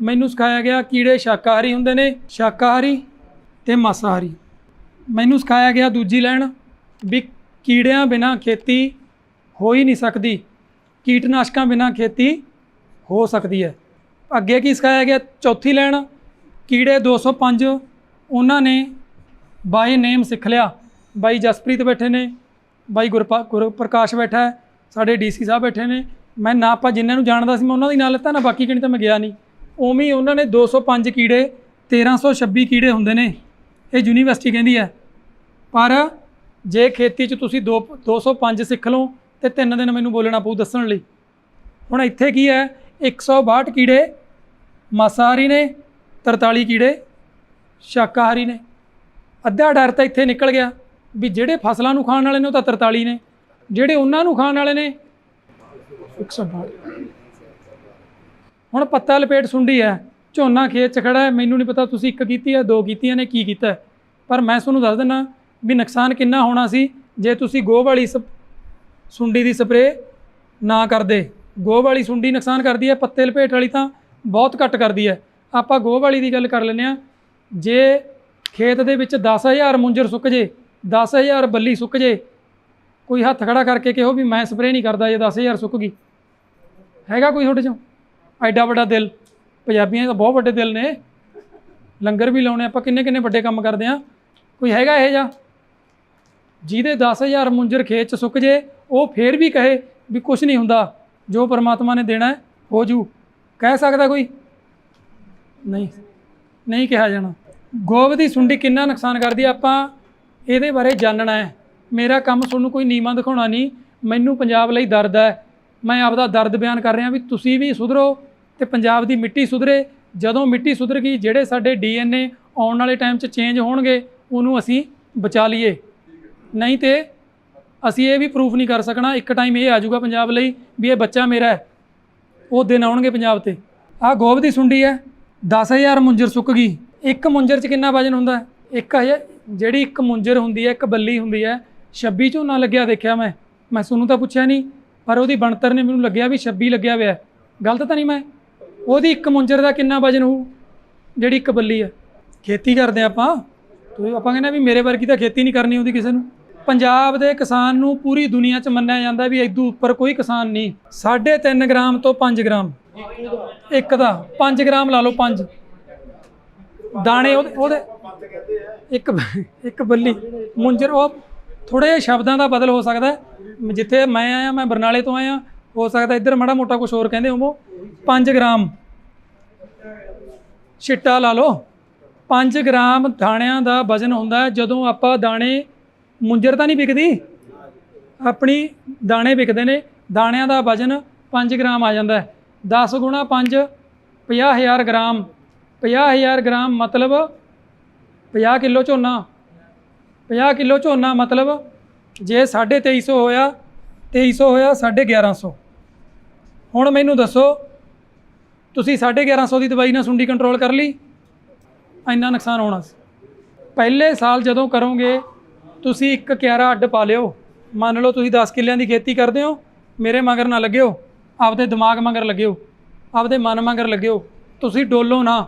ਮੈਨੂੰ ਸਿਖਾਇਆ ਗਿਆ ਕੀੜੇ ਸ਼ਾਕਾਹਾਰੀ ਹੁੰਦੇ ਨੇ, ਸ਼ਾਕਾਹਾਰੀ ਤੇ ਮਾਸਾਹਾਰੀ। ਮੈਨੂੰ ਸਿਖਾਇਆ ਗਿਆ ਦੂਜੀ ਲਾਈਨ ਵੀ ਕੀੜਿਆਂ ਬਿਨਾ ਖੇਤੀ ਹੋ ਹੀ ਨਹੀਂ ਸਕਦੀ, ਕੀਟਨਾਸ਼ਕਾਂ ਬਿਨਾ ਖੇਤੀ ਹੋ ਸਕਦੀ ਹੈ। ਅੱਗੇ ਕੀ ਸਿਖਾਇਆ ਗਿਆ? ਚੌਥੀ ਲਾਈਨ, ਕੀੜੇ 205 ਉਹਨਾਂ ਨੇ ਬਾਈ ਨੇਮ ਸਿੱਖ ਲਿਆ। ਬਾਈ ਜਸਪ੍ਰੀਤ ਬੈਠੇ ਨੇ, ਬਾਈ ਗੁਰਪਾ, ਗੁਰਪ੍ਰਕਾਸ਼ ਬੈਠਾ ਹੈ, ਸਾਡੇ ਡੀਸੀ ਸਾਹਿਬ ਬੈਠੇ ਨੇ। ਮੈਂ ਨਾ ਆਪਾਂ ਜਿਨ੍ਹਾਂ ਨੂੰ ਜਾਣਦਾ ਸੀ, ਮੈਂ ਉਹਨਾਂ ਦੀ ਨਾਂ ਲਿੱਤਾ, ਨਾ ਬਾਕੀ ਕਿਹਨੀ ਤਾਂ ਮੈਂ ਗਿਆ ਨਹੀਂ। ਉਵੇਂ ਹੀ ਉਹਨਾਂ ਨੇ 205 ਕੀੜੇ 1326 ਕੀੜੇ ਹੁੰਦੇ ਨੇ। ਇਹ ਯੂਨੀਵਰਸਿਟੀ ਕਹਿੰਦੀ ਹੈ। ਪਰ ਜੇ ਖੇਤੀ 'ਚ ਤੁਸੀਂ ਦੋ 205 ਸਿੱਖ ਲਓ ਤੇ ਤਿੰਨ ਦਿਨ ਮੈਨੂੰ ਬੋਲਣਾ ਪਊ ਦੱਸਣ ਲਈ। ਹੁਣ ਇੱਥੇ ਕੀ ਹੈ? 162 ਕੀੜੇ, ਮਾਸਾਹਾਰੀ ਨੇ 43 ਕੀੜੇ, ਸ਼ਾਕਾਹਾਰੀ ਨੇ। ਅੱਧਾ ਡਰ ਤਾਂ ਇੱਥੇ ਨਿਕਲ ਗਿਆ ਵੀ ਜਿਹੜੇ ਫਸਲਾਂ ਨੂੰ ਖਾਣ ਵਾਲੇ ਨੇ ਉਹ ਤਾਂ 43 ਨੇ, ਜਿਹੜੇ ਉਹਨਾਂ ਨੂੰ ਖਾਣ ਵਾਲੇ ਨੇ। 162 ਹੁਣ ਪੱਤਾ ਲਪੇਟ ਸੁੰਡੀ ਹੈ ਝੋਨਾ ਖੇਤ 'ਚ ਖੜਾ ਹੈ ਮੈਨੂੰ ਨਹੀਂ ਪਤਾ ਤੁਸੀਂ ਇੱਕ ਕੀਤੀ ਹੈ ਦੋ ਕੀਤੀਆਂ ਨੇ, ਕੀ ਕੀਤਾ ਪਰ ਮੈਂ ਤੁਹਾਨੂੰ ਦੱਸ ਦਿੰਦਾ ਵੀ ਨੁਕਸਾਨ ਕਿੰਨਾ ਹੋਣਾ ਸੀ ਜੇ ਤੁਸੀਂ ਗੋਹ ਵਾਲੀ ਸਪ- ਸੁੰਡੀ ਦੀ ਸਪਰੇਅ ਨਾ ਕਰਦੇ। ਗੋਹ ਵਾਲੀ ਸੁੰਡੀ ਨੁਕਸਾਨ ਕਰਦੀ ਹੈ ਪੱਤੇ ਲਪੇਟ ਵਾਲੀ ਤਾਂ ਬਹੁਤ ਘੱਟ ਕਰਦੀ ਹੈ ਆਪਾਂ ਗੋਹ ਵਾਲੀ ਦੀ ਗੱਲ ਕਰ ਲੈਂਦੇ ਆ। ਜੇ ਖੇਤ ਦੇ ਵਿੱਚ 10000 ਮੁੰਜਰ ਸੁੱਕ ਜੇ 10000 ਬੱਲੀ ਸੁੱਕ ਜੇ, ਕੋਈ ਹੱਥ ਖੜਾ ਕਰਕੇ ਕਿਹੋ ਵੀ ਮੈਂ ਸਪਰੇਅ ਨਹੀਂ ਕਰਦਾ, ਜੇ 10000 ਸੁੱਕ ਗਈ। ਹੈਗਾ ਕੋਈ ਤੁਹਾਡੇ ਚੋਂ? ਐਡਾ ਵੱਡਾ ਦਿਲ। ਪੰਜਾਬੀਆਂ ਦੇ ਬਹੁਤ ਵੱਡੇ ਦਿਲ ਨੇ। ਲੰਗਰ ਵੀ ਲਾਉਣੇ ਆਪਾਂ ਕਿੰਨੇ ਕਿੰਨੇ ਵੱਡੇ ਕੰਮ ਕਰਦੇ ਆ ਕੋਈ ਹੈਗਾ ਇਹ ਜਾ ਜਿਹਦੇ 10000 ਮੁੰਜਰ ਖੇਤ ਚ ਸੁੱਕ ਜੇ ਉਹ ਫੇਰ ਵੀ ਕਹੇ ਵੀ ਕੁਝ ਨਹੀਂ ਹੁੰਦਾ। ਜੋ ਪਰਮਾਤਮਾ ਨੇ ਦੇਣਾ ਹੈ, ਹੋ ਜੂ। ਕਹਿ ਸਕਦਾ ਕੋਈ? ਨਹੀਂ। ਨਹੀਂ ਕਿਹਾ ਜਾਣਾ। ਗੋਬ ਦੀ ਸੁੰਡੀ ਕਿੰਨਾ ਨੁਕਸਾਨ ਕਰਦੀ ਆਪਾਂ ਇਹਦੇ ਬਾਰੇ ਜਾਣਨਾ ਹੈ। ਮੇਰਾ ਕੰਮ ਤੁਹਾਨੂੰ ਕੋਈ ਨੀਵਾਂ ਦਿਖਾਉਣਾ ਨਹੀਂ। ਮੈਨੂੰ ਪੰਜਾਬ ਲਈ ਦਰਦ ਹੈ। ਮੈਂ ਆਪਦਾ ਦਰਦ ਬਿਆਨ ਕਰ ਰਿਹਾ ਵੀ ਤੁਸੀਂ ਵੀ ਸੁਧਰੋ। ਤੇ ਪੰਜਾਬ ਦੀ ਮਿੱਟੀ ਸੁਧਰੇ। ਜਦੋਂ ਮਿੱਟੀ ਸੁਧਰ ਗਈ ਜਿਹੜੇ ਸਾਡੇ ਡੀਐਨਏ ਆਉਣ ਵਾਲੇ ਟਾਈਮ 'ਚ ਚੇਂਜ ਹੋਣਗੇ, ਉਹਨੂੰ ਅਸੀਂ ਬਚਾ ਲਈਏ। ਨਹੀਂ ਤੇ ਅਸੀਂ ਇਹ ਵੀ ਪ੍ਰੂਫ ਨਹੀਂ ਕਰ ਸਕਣਾ, ਇੱਕ ਟਾਈਮ ਇਹ ਆ ਜਾਊਗਾ ਪੰਜਾਬ ਲਈ ਵੀ ਇਹ ਬੱਚਾ ਮੇਰਾ ਹੈ। ਉਹ ਦਿਨ ਆਉਣਗੇ ਪੰਜਾਬ ਤੇ। ਆਹ ਗੋਬ ਦੀ ਸੁੰਡੀ ਹੈ 10000 ਮੁੰਜਰ ਸੁੱਕ ਗਈ। ਇੱਕ ਮੁੰਜਰ 'ਚ ਕਿੰਨਾ ਵਜਨ ਹੁੰਦਾ ਇੱਕ ਹਜ਼ਾਰ ਜਿਹੜੀ ਇੱਕ ਮੁੰਜਰ ਹੁੰਦੀ ਹੈ, ਇੱਕ ਬੱਲੀ ਹੁੰਦੀ ਹੈ 26 ਝੋਨਾ ਲੱਗਿਆ ਦੇਖਿਆ ਮੈਂ। ਮੈਂ ਤੁਹਾਨੂੰ ਤਾਂ ਪੁੱਛਿਆ ਨਹੀਂ, ਪਰ ਉਹਦੀ ਬਣਤਰ ਨੇ ਮੈਨੂੰ ਲੱਗਿਆ ਵੀ 26 ਲੱਗਿਆ ਹੋਇਆ ਗਲਤ ਤਾਂ ਨਹੀਂ ਮੈਂ। ਉਹਦੀ ਇੱਕ ਮੁੰਜਰ ਦਾ ਕਿੰਨਾ ਵਜਨ ਹੋਊ? ਜਿਹੜੀ ਇੱਕ ਬੱਲੀ ਹੈ ਖੇਤੀ ਕਰਦੇ ਆਪਾਂ। ਤੇ ਆਪਾਂ ਕਹਿੰਦੇ ਵੀ ਮੇਰੇ ਵਰਗੀ ਤਾਂ ਖੇਤੀ ਨਹੀਂ ਕਰਨੀ ਹੁੰਦੀ ਕਿਸੇ ਨੂੰ। ਪੰਜਾਬ ਦੇ ਕਿਸਾਨ ਨੂੰ ਪੂਰੀ ਦੁਨੀਆ 'ਚ ਮੰਨਿਆ ਜਾਂਦਾ ਵੀ ਇਦੋਂ ਉੱਪਰ ਕੋਈ ਕਿਸਾਨ ਨਹੀਂ। 3.5 ਗ੍ਰਾਮ ਤੋਂ 5 ਗ੍ਰਾਮ। ਇੱਕ ਦਾ। 5 ਗ੍ਰਾਮ ਲਾ ਲਓ 5 ਦਾਣੇ ਉਹਦੇ ਉਹਦੇ ਇੱਕ ਇੱਕ ਬੱਲੀ। ਮੁੰਜਰ ਉਹ ਥੋੜੇ ਜਿਹੇ ਸ਼ਬਦਾਂ ਦਾ ਬਦਲ ਹੋ ਸਕਦਾ। ਜਿੱਥੇ ਮੈਂ ਆਇਆ, ਮੈਂ ਬਰਨਾਲੇ ਤੋਂ ਆਇਆ। ਹੋ ਸਕਦਾ ਇੱਧਰ ਮਾੜਾ ਮੋਟਾ ਕੁਝ ਹੋਰ ਕਹਿੰਦੇ ਹੋਵੋ। 5 ਗ੍ਰਾਮ। ਛਿੱਟਾ ਲਾ ਲਓ। 5 ਗ੍ਰਾਮ ਦਾਣਿਆਂ ਦਾ ਵਜ਼ਨ ਹੁੰਦਾ ਜਦੋਂ ਆਪਾਂ ਦਾਣੇ, ਮੁੰਜਰ ਤਾਂ ਨਹੀਂ ਵਿਕਦੀ? ਆਪਣੀ ਦਾਣੇ ਵਿਕਦੇ ਨੇ। ਦਾਣਿਆਂ ਦਾ ਵਜ਼ਨ 5 ਗ੍ਰਾਮ ਆ ਜਾਂਦਾ ਹੈ। 10 ਗੁਣਾ 5 50000 ਗ੍ਰਾਮ। 50000 ਗ੍ਰਾਮ ਮਤਲਬ 50 ਕਿਲੋ ਝੋਨਾ। 50 ਕਿਲੋ ਝੋਨਾ ਮਤਲਬ ਜੇ 2350 ਹੋਇਆ 2300 ਹੋਇਆ 1150 ਹੁਣ ਮੈਨੂੰ ਦੱਸੋ ਤੁਸੀਂ 1150 ਦੀ ਦਵਾਈ ਨਾਲ ਸੁੰਡੀ ਕੰਟਰੋਲ ਕਰ ਲਈ, ਇੰਨਾ ਨੁਕਸਾਨ ਹੋਣਾ ਸੀ। ਪਹਿਲੇ ਸਾਲ ਜਦੋਂ ਕਰੋਗੇ, ਤੁਸੀਂ ਇੱਕ ਕਿਆਰਾ ਅੱਡ ਪਾ ਲਿਓ। ਮੰਨ ਲਓ ਤੁਸੀਂ 10 ਕਿੱਲਿਆਂ ਦੀ ਖੇਤੀ ਕਰਦੇ ਹੋ, ਮੇਰੇ ਮਗਰ ਨਾ ਲੱਗਿਓ, ਆਪਦੇ ਦਿਮਾਗ ਮਗਰ ਲੱਗਿਓ, ਆਪਦੇ ਮਨ ਮਗਰ ਲੱਗਿਓ, ਤੁਸੀਂ ਡੋਲੋ ਨਾ।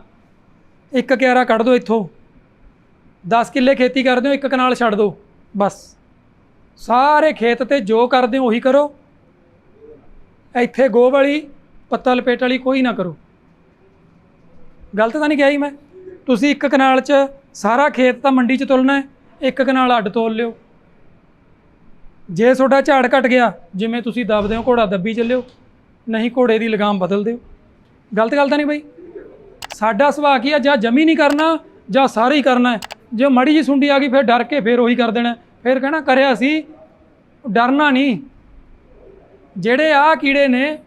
ਇੱਕ ਕਿਆਰਾ ਕੱਢ ਦਿਓ ਇੱਥੋਂ। 10 ਕਿੱਲੇ ਖੇਤੀ ਕਰਦੇ ਹੋ, ਇੱਕ ਕਨਾਲ ਛੱਡ ਦਿਓ ਬਸ। ਸਾਰੇ ਖੇਤ ਤੇ ਜੋ ਕਰਦੇ ਹੋ, ਉਹੀ ਕਰੋ। ਇੱਥੇ ਗੋਹ ਵਾਲੀ ਪੱਤਾ ਲਪੇਟ ਵਾਲੀ ਕੋਈ ਨਾ ਕਰੋ। ਗਲਤ ਤਾਂ ਨਹੀਂ ਕਿਹਾ ਜੀ ਮੈਂ। ਤੁਸੀਂ ਇੱਕ ਕਨਾਲ 'ਚ ਸਾਰਾ ਖੇਤ ਤਾਂ ਮੰਡੀ 'ਚ ਤੁਲਣਾ ਹੈ, ਇੱਕ ਕਨਾਲ ਅੱਡ ਤੋਲ ਲਿਓ। ਜੇ ਤੁਹਾਡਾ ਝਾੜ ਘਟ ਗਿਆ, ਜਿਵੇਂ ਤੁਸੀਂ ਦੱਬਦੇ ਹੋ, ਘੋੜਾ ਦੱਬੀ ਚੱਲਿਓ, ਨਹੀਂ ਘੋੜੇ ਦੀ ਲਗਾਮ ਬਦਲ ਦਿਓ। ਗਲਤ ਗੱਲ ਤਾਂ ਨਹੀਂ ਬਈ। ਸਾਡਾ ਸੁਭਾਅ ਕੀ ਆ? ਜਾਂ ਜਮੀ ਨਹੀਂ ਕਰਨਾ, ਜਾਂ ਸਾਰੇ ਹੀ ਕਰਨਾ ਜੇ ਮੜੀ ਜੀ ਸੁੰਡੀ ਆ ਗਈ, ਫਿਰ ਡਰ ਕੇ ਫਿਰ ਉਹੀ ਕਰ ਦੇਣਾ। ਫਿਰ ਕਹਿਣਾ, ਕਰਿਆ ਸੀ, ਡਰਨਾ ਨਹੀਂ। ਜਿਹੜੇ ਆ ਕੀੜੇ ਨੇ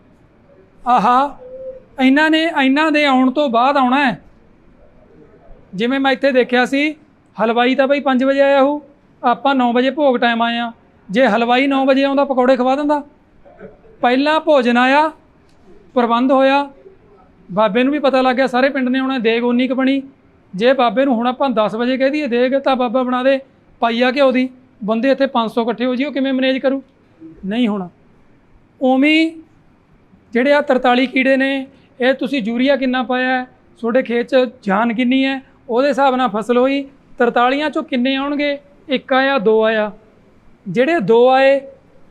ਆਹਾ, ਇਹਨਾਂ ਨੇ ਇਹਨਾਂ ਦੇ ਆਉਣ ਤੋਂ ਬਾਅਦ ਆਉਣਾ ਹੈ। ਜਿਵੇਂ ਮੈਂ ਇੱਥੇ ਦੇਖਿਆ ਸੀ, ਹਲਵਾਈ ਤਾਂ ਬਈ 5 ਵਜੇ ਆਇਆ ਉਹ ਆਪਾਂ 9 ਵਜੇ ਭੋਗ ਟਾਈਮ ਆਏ ਆ ਜੇ ਹਲਵਾਈ 9 ਵਜੇ ਆਉਂਦਾ, ਪਕੌੜੇ ਖਵਾ ਦਿੰਦਾ। ਪਹਿਲਾਂ ਭੋਜਨ ਆਇਆ, ਪ੍ਰਬੰਧ ਹੋਇਆ। ਬਾਬੇ ਨੂੰ ਵੀ ਪਤਾ ਲੱਗ ਗਿਆ, ਸਾਰੇ ਪਿੰਡ ਨੇ ਆਉਣਾ, ਦੇਗ ਉਨੀ ਕੁ ਬਣੀ। ਜੇ ਬਾਬੇ ਨੂੰ ਹੁਣ ਆਪਾਂ 10 ਵਜੇ ਕਹਿ ਦਈਏ ਦੇਗ, ਤਾਂ ਬਾਬਾ ਬਣਾ ਦੇ ਪਾਈਆ ਘਿਓ ਦੀ। ਬੰਦੇ ਇੱਥੇ 500 ਇਕੱਠੇ ਹੋ ਜੀ ਉਹ ਕਿਵੇਂ ਮੈਨੇਜ ਕਰੂ? ਨਹੀਂ ਹੋਣਾ। ਉਵੇਂ ਜਿਹੜੇ ਆ 43 ਕੀੜੇ ਨੇ, ਇਹ ਤੁਸੀਂ ਯੂਰੀਆ ਕਿੰਨਾ ਪਾਇਆ ਤੁਹਾਡੇ ਖੇਤ 'ਚ ਜਾਨ ਕਿੰਨੀ ਹੈ? ਉਹਦੇ ਹਿਸਾਬ ਨਾਲ ਫਸਲ ਹੋਈ। 43 ਚੋਂ ਕਿੰਨੇ ਆਉਣਗੇ? ਇੱਕ ਆਇਆ, ਦੋ ਆਇਆ। ਜਿਹੜੇ ਦੋ ਆਏ,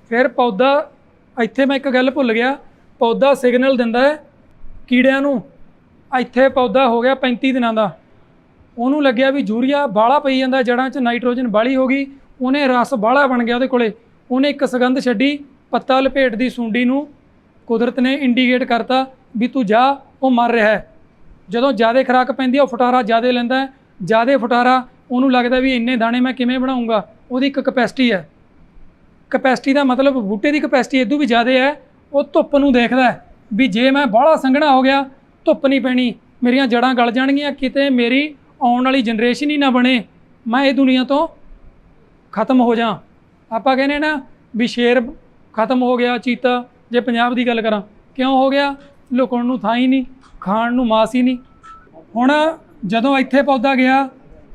ਫਿਰ ਪੌਦਾ, ਇੱਥੇ ਮੈਂ ਇੱਕ ਗੱਲ ਭੁੱਲ ਗਿਆ। ਪੌਦਾ ਸਿਗਨਲ ਦਿੰਦਾ ਹੈ ਕੀੜਿਆਂ ਨੂੰ। ਇੱਥੇ ਪੌਦਾ ਹੋ ਗਿਆ 35 ਦਿਨਾਂ ਦਾ। ਉਹਨੂੰ ਲੱਗਿਆ ਵੀ ਯੂਰੀਆ ਬਾਹਲਾ ਪਈ ਜਾਂਦਾ ਜੜਾਂ 'ਚ ਨਾਈਟ੍ਰੋਜਨ ਬਾਹਲੀ ਹੋ ਗਈ। ਉਹਨੇ ਰਸ ਬਾਹਲਾ ਬਣ ਗਿਆ ਉਹਦੇ ਕੋਲੇ। ਉਹਨੇ ਇੱਕ ਸੁਗੰਧ ਛੱਡੀ, ਪੱਤਾ ਲਪੇਟ ਦੀ ਸੁੰਡੀ ਨੂੰ। ਕੁਦਰਤ ਨੇ ਇੰਡੀਕੇਟ ਕਰਤਾ ਵੀ ਤੂੰ ਜਾ, ਉਹ ਮਰ ਰਿਹਾ ਹੈ। ਜਦੋਂ ਜ਼ਿਆਦਾ ਖੁਰਾਕ ਪੈਂਦੀ ਹੈ, ਉਹ ਫਟਾਰਾ ਜ਼ਿਆਦਾ ਲੈਂਦਾ ਹੈ। ਜ਼ਿਆਦਾ ਫਟਾਰਾ, ਉਹਨੂੰ ਲੱਗਦਾ ਵੀ ਇੰਨੇ ਦਾਣੇ ਮੈਂ ਕਿਵੇਂ ਬਣਾਉਂਗਾ? ਉਹਦੀ ਇੱਕ ਕਪੈਸਿਟੀ ਹੈ। ਕਪੈਸਿਟੀ ਦਾ ਮਤਲਬ ਬੂਟੇ ਦੀ ਕਪੈਸਿਟੀ ਇਦੋਂ ਵੀ ਜ਼ਿਆਦਾ ਹੈ, ਉਹ ਧੁੱਪ ਨੂੰ ਦੇਖਦਾ ਹੈ ਵੀ ਜੇ ਮੈਂ ਬਾਹਲਾ ਸੰਘਣਾ ਹੋ ਗਿਆ, ਧੁੱਪ ਨਹੀਂ ਪੈਣੀ, ਮੇਰੀਆਂ ਜੜਾਂ ਗਲ ਜਾਣਗੀਆਂ, ਕਿਤੇ ਮੇਰੀ ਆਉਣ ਵਾਲੀ ਜਨਰੇਸ਼ਨ ਹੀ ਨਾ ਬਣੇ, ਮੈਂ ਇਹ ਦੁਨੀਆ ਤੋਂ ਖਤਮ ਹੋ ਜਾ। ਆਪਾਂ ਕਹਿੰਦੇ ਨਾ ਵੀ ਸ਼ੇਰ ਖਤਮ ਹੋ ਗਿਆ ਚੀਤਾ ਜੇ ਪੰਜਾਬ ਦੀ ਗੱਲ ਕਰਾਂ, ਕਿਉਂ ਹੋ ਗਿਆ? ਲੁਕਣ ਨੂੰ ਥਾਂ ਹੀ ਨਹੀਂ, ਖਾਣ ਨੂੰ ਮਾਸ ਹੀ ਨਹੀਂ। ਹੁਣ ਜਦੋਂ ਇੱਥੇ ਪੌਦਾ ਗਿਆ,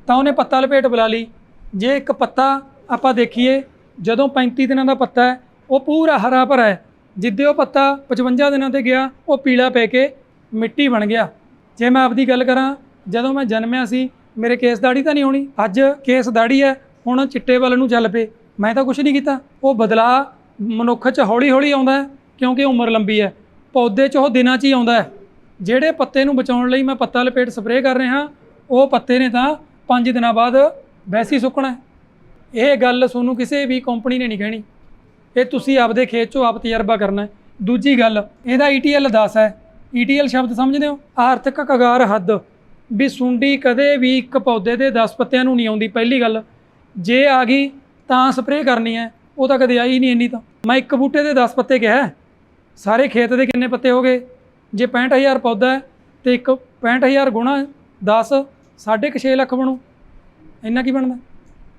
ਤਾਂ ਉਹਨੇ ਪੱਤਾ ਲਪੇਟ ਬੁਲਾ ਲਈ। ਜੇ ਇੱਕ ਪੱਤਾ ਆਪਾਂ ਦੇਖੀਏ, ਜਦੋਂ 35 ਦਿਨਾਂ ਦਾ ਪੱਤਾ ਹੈ, ਉਹ ਪੂਰਾ ਹਰਾ ਭਰਾ ਹੈ। ਜਿੱਦੇ ਉਹ ਪੱਤਾ 55 ਦਿਨਾਂ ਤੇ ਗਿਆ, ਉਹ ਪੀਲਾ ਪੈ ਕੇ ਮਿੱਟੀ ਬਣ ਗਿਆ। ਜੇ ਮੈਂ ਆਪਦੀ ਗੱਲ ਕਰਾਂ, ਜਦੋਂ ਮੈਂ ਜਨਮਿਆ ਸੀ, ਮੇਰੇ ਕੇਸ ਦਾੜੀ ਤਾਂ ਨਹੀਂ ਹੋਣੀ। ਅੱਜ ਕੇਸ ਦਾੜੀ ਹੈ, ਹੁਣ ਚਿੱਟੇ ਵੱਲ ਨੂੰ ਚੱਲ ਪਏ। ਮੈਂ ਤਾਂ ਕੁਝ ਨਹੀਂ ਕੀਤਾ। ਉਹ ਬਦਲਾ ਮਨੁੱਖ 'ਚ ਹੌਲੀ ਹੌਲੀ ਆਉਂਦਾ ਕਿਉਂਕਿ ਉਮਰ ਲੰਬੀ ਹੈ। ਪੌਦੇ 'ਚ ਉਹ ਦਿਨਾਂ 'ਚ ਹੀ ਆਉਂਦਾ ਹੈ। ਜਿਹੜੇ ਪੱਤੇ ਨੂੰ ਬਚਾਉਣ ਲਈ ਮੈਂ ਪੱਤਾ ਲਪੇਟ ਸਪਰੇਅ ਕਰ ਰਿਹਾ, ਉਹ ਪੱਤੇ ਨੇ ਤਾਂ 5 ਦਿਨਾਂ ਬਾਅਦ ਵੈਸੀ ਸੁੱਕਣਾ ਇਹ ਗੱਲ ਤੁਹਾਨੂੰ ਕਿਸੇ ਵੀ ਕੰਪਨੀ ਨੇ ਨਹੀਂ ਕਹਿਣੀ। ਇਹ ਤੁਸੀਂ ਆਪਦੇ ਖੇਤ 'ਚੋਂ ਆਪ ਤਜਰਬਾ ਕਰਨਾ ਹੈ। ਦੂਜੀ ਗੱਲ, ਇਹਦਾ ETL 10 ਹੈ। ETL ਸ਼ਬਦ ਸਮਝਦੇ ਹੋ? ਆਰਥਿਕ ਕਗਾਰ ਹੱਦ। ਵੀ ਸੁੰਡੀ ਕਦੇ ਵੀ ਇੱਕ ਪੌਦੇ ਦੇ 10 ਪੱਤਿਆਂ ਨੂੰ ਨਹੀਂ ਆਉਂਦੀ। ਪਹਿਲੀ ਗੱਲ, ਜੇ ਆ ਗਈ ਤਾਂ ਸਪਰੇਅ ਕਰਨੀ ਹੈ। ਉਹ ਤਾਂ ਕਦੇ ਆਈ ਨਹੀਂ ਇੰਨੀ ਤਾਂ। ਮੈਂ ਇੱਕ ਬੂਟੇ ਦੇ 10 ਪੱਤੇ ਕਿਹਾ ਸਾਰੇ ਖੇਤ ਦੇ ਕਿੰਨੇ ਪੱਤੇ ਹੋ ਗਏ? ਜੇ 65000 ਪੌਦਾ ਹੈ ਤੇ ਇੱਕ 65000 ਗੁਣਾ 10 ਸਾਢੇ ਕੁ ਛੇ ਲੱਖ ਬਣੂ। ਇੰਨਾ ਕੀ ਬਣਦਾ?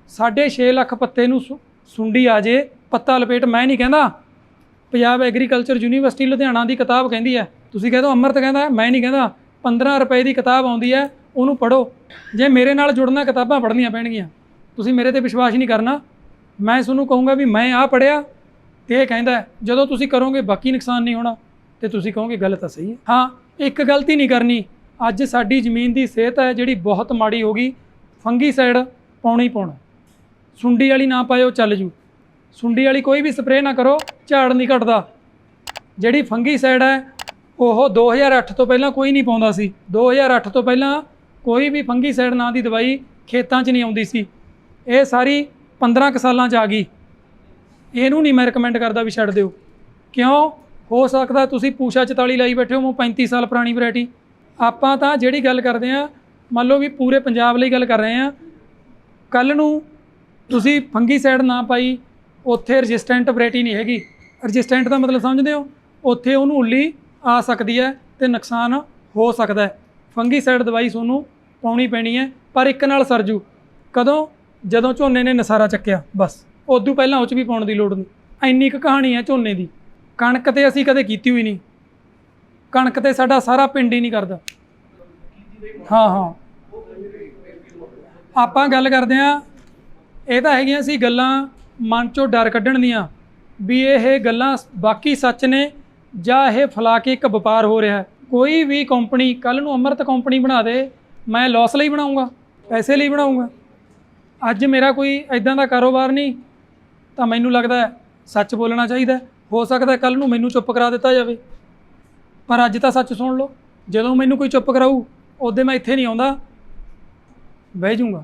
ਸਾਢੇ ਛੇ ਲੱਖ ਪੱਤੇ ਨੂੰ ਸੁ- ਸੁੰਡੀ ਆ ਜੇ, ਪੱਤਾ ਲਪੇਟ। ਮੈਂ ਨਹੀਂ ਕਹਿੰਦਾ। ਪੰਜਾਬ ਐਗਰੀਕਲਚਰ ਯੂਨੀਵਰਸਿਟੀ ਲੁਧਿਆਣਾ ਦੀ ਕਿਤਾਬ ਕਹਿੰਦੀ ਹੈ। ਤੁਸੀਂ ਕਹਿੰਦੇ ਹੋ ਅੰਮ੍ਰਿਤ ਕਹਿੰਦਾ ਮੈਂ ਨਹੀਂ ਕਹਿੰਦਾ। 15 ਰੁਪਏ ਦੀ ਕਿਤਾਬ ਆਉਂਦੀ ਹੈ, ਉਹਨੂੰ ਪੜੋ ਜੇ ਮੇਰੇ ਨਾਲ ਜੁੜਨਾ, ਕਿਤਾਬਾਂ ਪੜ੍ਹਨੀਆਂ ਪੈਣਗੀਆਂ। ਤੁਸੀਂ ਮੇਰੇ ਤੇ ਵਿਸ਼ਵਾਸ ਨਹੀਂ ਕਰਨਾ। ਮੈਂ ਤੁਹਾਨੂੰ ਕਹੂੰਗਾ ਵੀ ਮੈਂ ਆਹ ਪੜਿਆ ਤੇ ਇਹ ਕਹਿੰਦਾ ਜਦੋਂ ਤੁਸੀਂ ਕਰੋਗੇ ਬਾਕੀ ਨੁਕਸਾਨ ਨਹੀਂ ਹੋਣਾ, ਤੇ ਤੁਸੀਂ ਕਹੋਗੇ ਗੱਲ ਤਾਂ ਸਹੀ ਹੈ। ਹਾਂ, ਇੱਕ ਗਲਤੀ ਨਹੀਂ ਕਰਨੀ। ਅੱਜ ਸਾਡੀ ਜ਼ਮੀਨ ਦੀ ਸਿਹਤ ਹੈ ਜਿਹੜੀ ਬਹੁਤ ਮਾੜੀ ਹੋ ਗਈ। ਫੰਗੀਸਾਈਡ ਪਾਉਣਾ ਹੀ ਪਾਉਣਾ। ਸੁੰਡੀ ਵਾਲੀ ਨਾ ਪਾਇਓ, ਚੱਲ ਜੂ। ਸੁੰਡੀ ਵਾਲੀ ਕੋਈ ਵੀ ਸਪਰੇਅ ਨਾ ਕਰੋ, ਝਾੜ ਨਹੀਂ ਘਟਦਾ। ਜਿਹੜੀ ਫੰਗੀਸਾਈਡ ਹੈ, ਉਹ 2008 ਤੋਂ ਪਹਿਲਾਂ ਕੋਈ ਨਹੀਂ ਪਾਉਂਦਾ ਸੀ। 2008 ਤੋਂ ਪਹਿਲਾਂ ਕੋਈ ਵੀ ਫੰਗੀਸਾਈਡ ਨਾਂ ਦੀ ਦਵਾਈ ਖੇਤਾਂ 'ਚ ਨਹੀਂ ਆਉਂਦੀ ਸੀ। ਇਹ ਸਾਰੀ 15 ਕੁ ਸਾਲਾਂ 'ਚ ਆ ਗਈ। ਇਹਨੂੰ ਨਹੀਂ ਮੈਂ ਰეკਮੈਂਡ ਕਰਦਾ ਵੀ ਛੱਡ ਦਿਓ। ਕਿਉਂ? ਹੋ ਸਕਦਾ ਤੁਸੀਂ ਪੂਸ਼ਾ 44 ਲਾਈ ਬੈਠੇ ਹੋ 35 ਸਾਲ ਪੁਰਾਣੀ ਵੈਰਾਈਟੀ। ਆਪਾਂ ਤਾਂ ਜਿਹੜੀ ਗੱਲ ਕਰਦੇ ਆ ਮੰਨ ਲਓ ਵੀ ਪੂਰੇ ਪੰਜਾਬ ਲਈ ਗੱਲ ਕਰ ਰਹੇ ਆ ਕੱਲ ਨੂੰ ਤੁਸੀਂ ਫੰਗੀਸਾਈਡ ਨਾ ਪਾਈ, ਉੱਥੇ ਰੈਜ਼ਿਸਟੈਂਟ ਵੈਰਾਈਟੀ ਨਹੀਂ ਹੈਗੀ। ਰੈਜ਼ਿਸਟੈਂਟ ਦਾ ਮਤਲਬ ਸਮਝਦੇ ਹੋ? ਉੱਥੇ ਉਹਨੂੰ ਉੱਲੀ ਆ ਸਕਦੀ ਹੈ ਤੇ ਨੁਕਸਾਨ ਹੋ ਸਕਦਾ ਹੈ। ਫੰਗੀਸਾਈਡ ਦਵਾਈ ਤੁਹਾਨੂੰ ਪਾਉਣੀ ਪੈਣੀ ਹੈ, ਪਰ ਇੱਕ ਨਾਲ ਸਰਜੂ ਕਦੋਂ? ਜਦੋਂ ਝੋਨੇ ਨੇ ਨਸਾਰਾ ਚੱਕਿਆ, ਬਸ। ਉਦੋਂ ਪਹਿਲਾਂ ਉਹ 'ਚ ਵੀ ਪਾਉਣ ਦੀ ਲੋੜ ਨਹੀਂ। ਇੰਨੀ ਕੁ ਕਹਾਣੀ ਹੈ ਝੋਨੇ ਦੀ। ਕਣਕ ਤੇ ਅਸੀਂ ਕਦੇ ਕੀਤੀ ਹੋਈ ਨਹੀਂ। ਕਣਕ ਤੇ ਸਾਡਾ ਸਾਰਾ ਪਿੰਡ ਹੀ ਨਹੀਂ ਕਰਦਾ। ਹਾਂ ਹਾਂ। ਆਪਾਂ ਗੱਲ ਕਰਦੇ ਆ ਇਹ ਤਾਂ ਹੈਗੀਆਂ ਸੀ ਗੱਲਾਂ ਮਨ ਚੋਂ ਡਰ ਕੱਢਣ ਦੀਆਂ, ਵੀ ਇਹ ਗੱਲਾਂ ਬਾਕੀ ਸੱਚ ਨੇ ਜਾਂ ਇਹ ਫਲਾ ਕੇ ਇੱਕ ਵਪਾਰ ਹੋ ਰਿਹਾ ਕੋਈ ਵੀ ਕੰਪਨੀ ਕੱਲ ਨੂੰ ਅੰਮ੍ਰਿਤ ਕੰਪਨੀ ਬਣਾ ਦੇ, ਮੈਂ ਲਾਸ ਲਈ ਬਣਾਉਂਗਾ, ਪੈਸੇ ਲਈ ਬਣਾਉਂਗਾ। ਅੱਜ ਮੇਰਾ ਕੋਈ ਐਦਾਂ ਦਾ ਕਾਰੋਬਾਰ ਨਹੀਂ ਤਾਂ ਮੈਨੂੰ ਲੱਗਦਾ ਹੈ ਸੱਚ ਬੋਲਣਾ ਚਾਹੀਦਾ ਹੈ। ਹੋ ਸਕਦਾ ਕੱਲ ਨੂੰ ਮੈਨੂੰ ਚੁੱਪ ਕਰਾ ਦਿੱਤਾ ਜਾਵੇ। ਪਰ ਅੱਜ ਤਾਂ ਸੱਚ ਸੁਣ ਲਓ। ਜਦੋਂ ਮੈਨੂੰ ਕੋਈ ਚੁੱਪ ਕਰਾਊ ਉਦੋਂ ਮੈਂ ਇੱਥੇ ਨਹੀਂ ਆਉਂਦਾ। ਬਹਿ ਜਾਊਂਗਾ।